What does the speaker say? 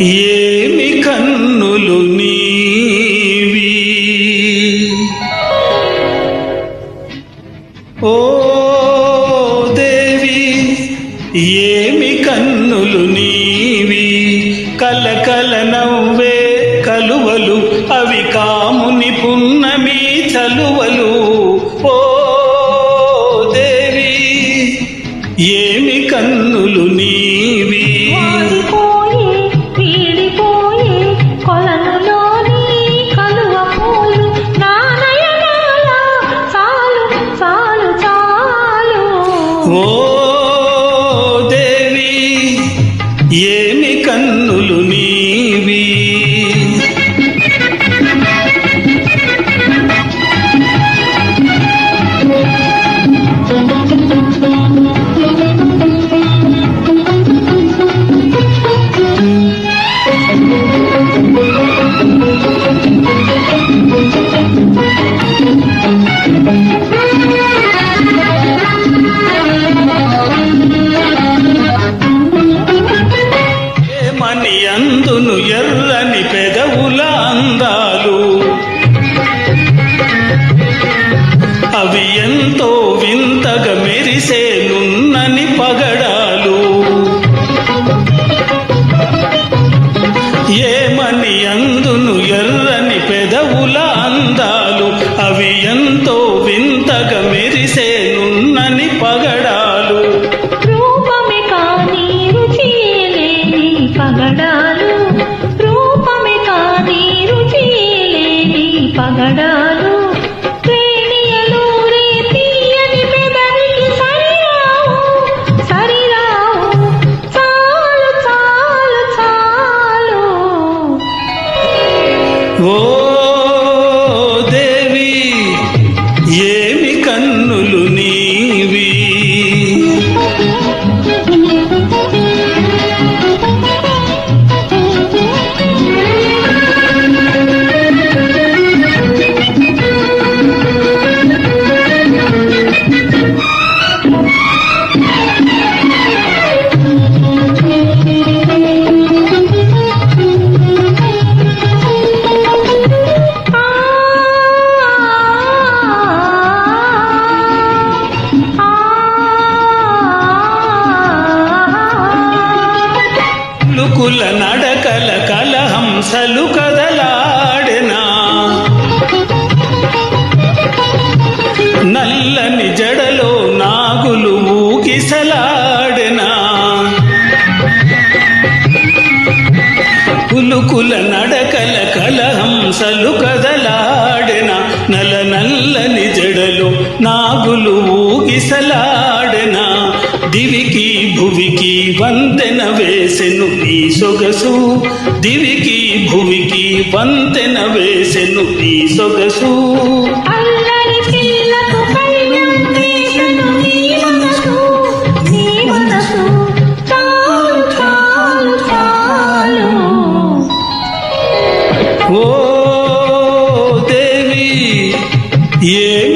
ఏమి కన్నులు నీవి? ఓ దేవి ఏమి కన్నులు నీవి? కలకల నవ్వే కలువలు అవి కాముని పున్నమి చలువలు. ఓ దేవి ఏమి కన్నులు నీవి? వాడిపోయే వీడిపోయే కొలనులోని పని అందును ఎర్రని పెదవుల అందాలు. అవి ఎంతో వింతగా మెరిసే నున్నని పగడాలు. ఏమని అందును ఎర్రని పెదవుల అందాలు. అవి ఎంతో వింతగా మెరిసే ఓ కుల నడకల కలహంసలు కదలాడెనా? నల్లని జడలో నాగులు ఊగిసలాడెనా? కులుకుల నడకల కలహంసలు కదలాడెన? నల నల్లని జడలు నాగులు ఊగిసలాడెన? దివికి భువికి వంతెన వేసెను ఈ సొగసు. దివికి భువికి వంతెన వేసెను ఈ సొగసు. ఓ దేవి ఏ